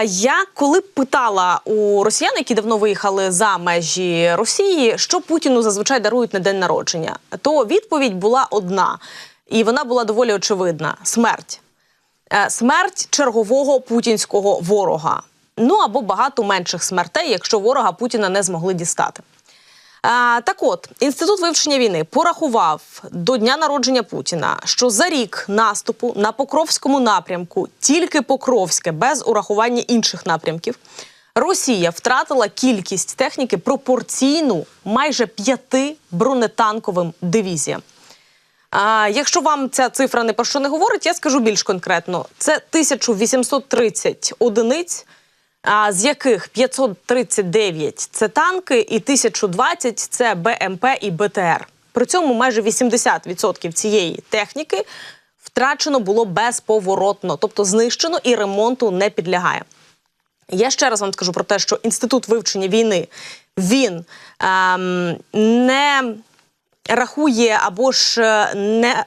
Я коли питала у росіян, які давно виїхали за межі Росії, що Путіну зазвичай дарують на день народження, то відповідь була одна, і вона була доволі очевидна: смерть. Е, Смерть чергового путінського ворога. Ну або багато менших смертей, якщо ворога Путіна не змогли дістати. Так от, інститут вивчення війни порахував до дня народження Путіна, що за рік наступу на Покровському напрямку, тільки Покровське, без урахування інших напрямків, Росія втратила кількість техніки пропорційну майже п'яти бронетанковим дивізіям. А, якщо вам ця цифра не про що не говорить, я скажу більш конкретно: це 1830 одиниць, з яких 539 – це танки, і 1020 – це БМП і БТР. При цьому майже 80% цієї техніки втрачено було безповоротно, тобто знищено і ремонту не підлягає. Я ще раз вам скажу про те, що інститут вивчення війни він ем, не рахує або ж е, не.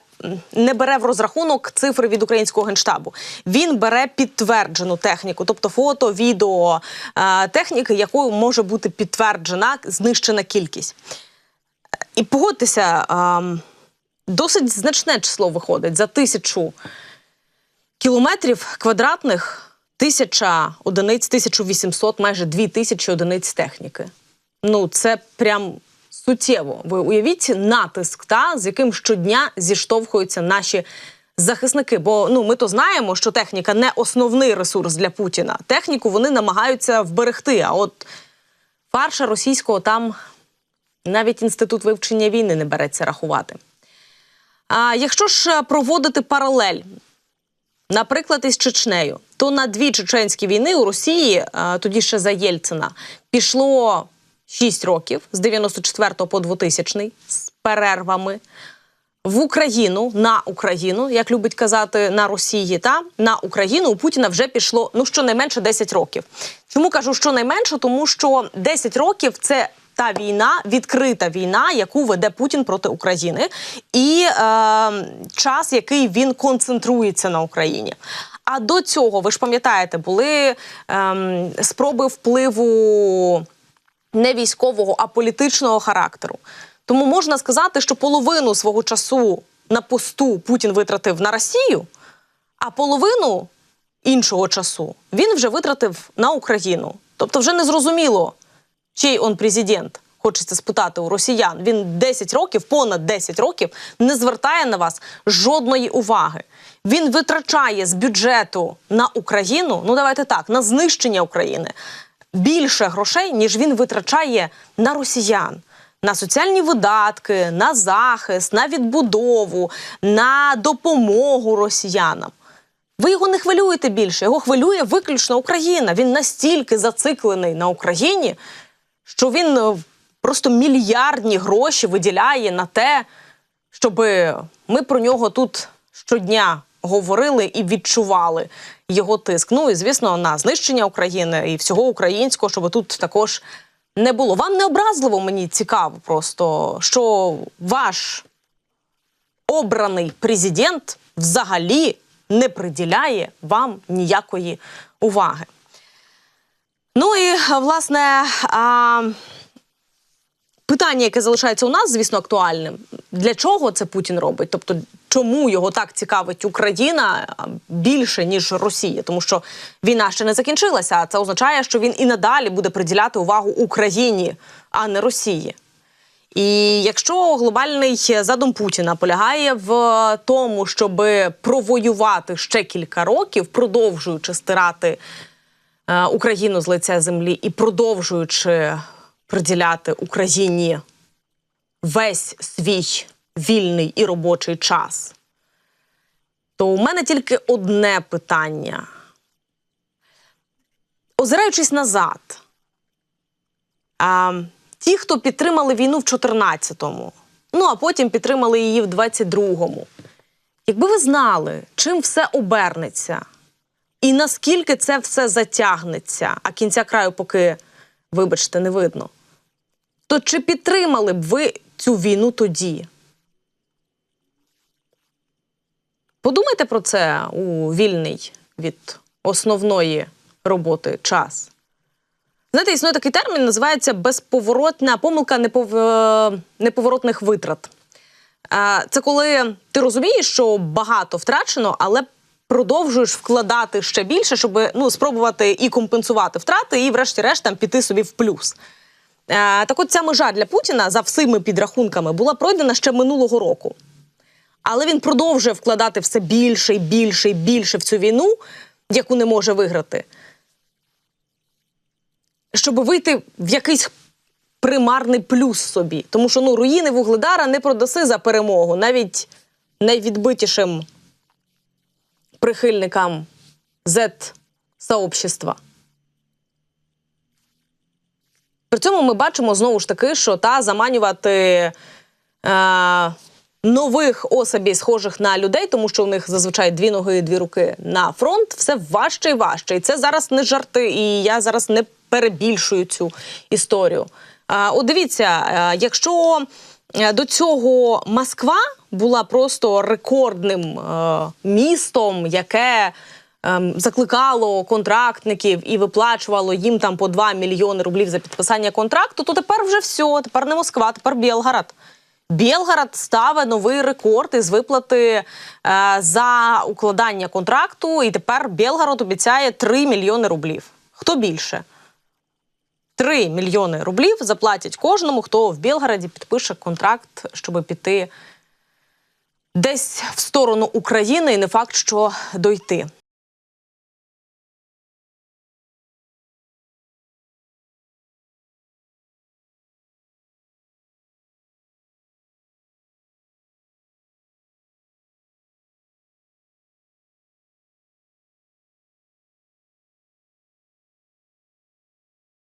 Не бере в розрахунок цифри від українського генштабу. Він бере підтверджену техніку, тобто фото, відео е, техніки, якою може бути підтверджена знищена кількість. І погодьтеся, ем, досить значне число виходить за тисячу кілометрів квадратних, тисяча одиниць, 1800, майже дві тисячі одиниць техніки. Ну, це прям суттєво. Ви уявіть натиск, та з яким щодня зіштовхуються наші захисники. Бо ну ми то знаємо, що техніка не основний ресурс для Путіна. Техніку вони намагаються вберегти. А от фарша російського там навіть інститут вивчення війни не береться рахувати. А якщо ж проводити паралель, наприклад, із Чечнею, то на дві чеченські війни у Росії, а, тоді ще за Єльцина, пішло 6 років з 94 по 2000 з перервами. В Україну на Україну, як любить казати на Росії, та на Україну у Путіна вже пішло ну щонайменше 10 років. Чому кажу щонайменше? Тому що 10 років це та війна, відкрита війна, яку веде Путін проти України, і е, час, який він концентрується на Україні. А до цього, ви ж пам'ятаєте, були е, спроби впливу не військового, а політичного характеру. Тому можна сказати, що половину свого часу на посту Путін витратив на Росію, а половину іншого часу він вже витратив на Україну. Тобто, вже не зрозуміло, чий он президент. Хочеться спитати у росіян. Він 10 років, понад 10 років, не звертає на вас жодної уваги. Він витрачає з бюджету на Україну. Ну давайте так, на знищення України більше грошей, ніж він витрачає на росіян. На соціальні видатки, на захист, на відбудову, на допомогу росіянам. Ви його не хвилюєте більше, його хвилює виключно Україна. Він настільки зациклений на Україні, що він е, просто мільярдні гроші виділяє на те, щоб ми про нього тут щодня говорили і відчували його тиск. Ну і звісно, на знищення України і всього українського, щоб тут також не було. Вам не образливо мені цікаво, просто що ваш обраний президент взагалі не приділяє вам ніякої уваги. Ну і власне. А... Питання, яке залишається у нас, звісно, актуальним. Для чого це Путін робить? Тобто, чому його так цікавить Україна більше ніж Росія? Тому що війна ще не закінчилася. Це означає, що він і надалі буде приділяти увагу Україні, а не Росії. І якщо глобальний задум Путіна полягає в тому, щоб провоювати ще кілька років, продовжуючи стирати е, Україну з лиця землі і продовжуючи приділяти Україні весь свій вільний і робочий час, то у мене тільки одне питання. Озираючись назад, а, ті, хто підтримали війну в 14-му, ну а потім підтримали її в 22-му, якби ви знали, чим все обернеться, і наскільки це все затягнеться, а кінця краю поки, вибачте, не видно, то чи підтримали б ви цю війну тоді? Подумайте про це у вільний від основної роботи час. Знаєте, існує такий термін, називається безповоротна помилка непов... е, неповоротних витрат. Е, Це коли ти розумієш, що багато втрачено, але продовжуєш вкладати ще більше, щоб ну, спробувати і компенсувати втрати, і, врешті-решт, там піти собі в плюс. Е, Так от ця межа для Путіна за всіми підрахунками була пройдена ще минулого року. Але він продовжує вкладати все більше і більше і більше в цю війну, яку не може виграти, щоб вийти в якийсь примарний плюс собі. Тому що ну, руїни вугледара не продаси за перемогу, навіть найвідбитішим прихильникам Z-сообщества. При цьому ми бачимо знову ж таки, що та заманювати е, нових особей, схожих на людей, тому що у них зазвичай дві ноги і дві руки на фронт, все важче і важче. І це зараз не жарти, і я зараз не перебільшую цю історію. Е, от дивіться, якщо е, до цього Москва була просто рекордним е, містом, яке ем, закликало контрактників і виплачувало їм там по 2 мільйони рублів за підписання контракту, то тепер вже все, тепер не Москва, тепер Білгород. Білгород ставить новий рекорд із виплати е, за укладання контракту, і тепер Білгород обіцяє 3 мільйони рублів. Хто більше? 3 мільйони рублів заплатять кожному, хто в Білгороді підпише контракт, щоб піти десь в сторону України, і не факт, що дойти.